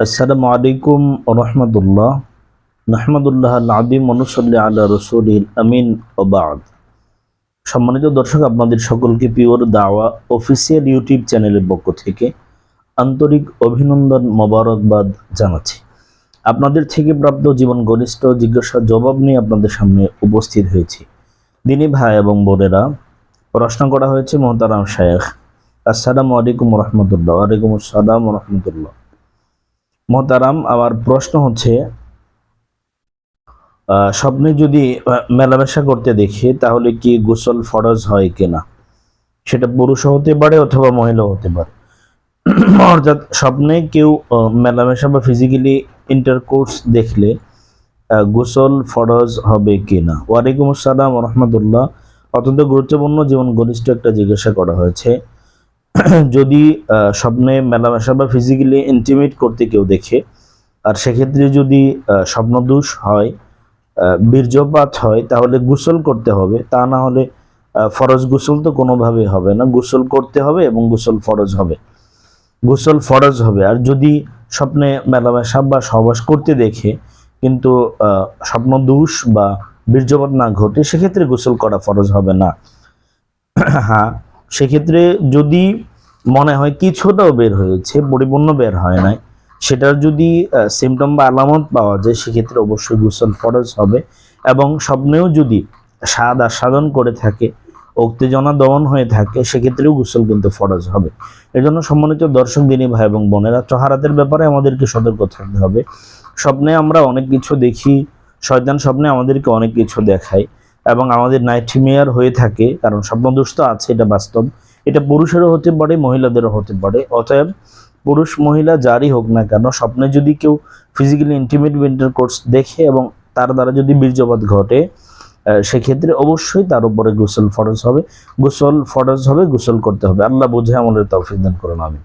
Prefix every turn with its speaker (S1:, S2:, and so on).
S1: আসসালামু আলাইকুম রহমতুল্লাহ নাহমাদুল্লাহ আদিম অনুসল্লি আল্লাহ রসুল আমিন ওবাদ সম্মানিত দর্শক, আপনাদের সকলকে পিওর দাওয়া অফিসিয়াল ইউটিউব চ্যানেলের পক্ষ থেকে আন্তরিক অভিনন্দন মোবারকবাদ জানাচ্ছি। আপনাদের থেকে প্রাপ্ত জীবন ঘনিষ্ঠ জিজ্ঞাসার জবাব নিয়ে আপনাদের সামনে উপস্থিত হয়েছি। দিনী ভাই এবং বোনেরা, প্রশ্ন করা হয়েছে মোহতারাম শায়েখ আসসালামু আলাইকুম রহমতুল্লাহ ওয়ালাইকুম আসসালাম রহমতুল্লাহ মোহতারাম, আমার প্রশ্ন হচ্ছে স্বপ্নে যদি মেলামেশা করতে দেখি, তাহলে কি গোসল ফরজ হয় কিনা? সেটা পুরুষ হতে পারে অথবা মহিলা হতে পারে। অর্থাৎ স্বপ্নে কেউ মেলামেশা বা ফিজিক্যালি ইন্টারকোর্স দেখলে গোসল ফরজ হবে কিনা? ওয়ালাইকুম আসসালাম রহমতুল্লাহ। অত্যন্ত গুরুত্বপূর্ণ, জীবন ঘনিষ্ঠ একটা জিজ্ঞাসা করা হয়েছে। যদি স্বপ্নে মেলামেশা বা ফিজিক্যালি ইন্টিমেট করতে কেউ দেখে, আর সেক্ষেত্রে যদি স্বপ্নদোষ হয় বীর্যপাত হয়, তাহলে গোসল করতে হবে। তা না হলে ফরজ গোসল তো কোনোভাবেই হবে না। গোসল করতে হবে এবং গোসল ফরজ হবে। গোসল ফরজ হবে। আর যদি স্বপ্নে মেলামেশা বা সহবাস করতে দেখে, কিন্তু স্বপ্নদোষ বা বীর্যপাত না ঘটে, সেক্ষেত্রে গোসল করা ফরজ হবে না। হ্যাঁ। সেক্ষেত্রে যদি মনে হয় কিছুটাও বের হয়েছে, পরিপূর্ণ বের হয় নাই, সেটার যদি সিমটম বা আলামত পাওয়া যায়, সেক্ষেত্রে অবশ্যই গোসল ফরজ হবে এবং স্বপ্নেও যদি স্বাদ আস্বাদন করে থাকে, উত্তেজনা দমন হয়ে থাকে, সেক্ষেত্রেও গোসল কিন্তু ফরজ হবে। এজন্য সম্মানিত দর্শক, দিনী ভাই এবং বোনেরা, চহারাতের ব্যাপারে আমাদেরকে সতর্ক থাকতে হবে। স্বপ্নে আমরা অনেক কিছু দেখি, শয়তান স্বপ্নে আমাদেরকে অনেক কিছু দেখায়। এবং আমাদের নাইটমেয়ার হয়ে থাকে, কারণ স্বপ্নদোষ তো আছে, এটা বাস্তব। এটা পুরুষেরও হতে পারে, মহিলাদেরও হতে পারে। অতএব পুরুষ, মহিলা যারই হোক না কেন, স্বপ্নে যদি কেউ ফিজিক্যালি ইন্টিমেট কোর্স দেখে এবং তার দ্বারা যদি বীর্যপাত ঘটে সেক্ষেত্রে অবশ্যই তার উপরে গোসল ফরজ হবে। গোসল ফরজ হবে, গোসল করতে হবে। আল্লাহ বুঝে আমাদের তৌফিক দান করুন আমি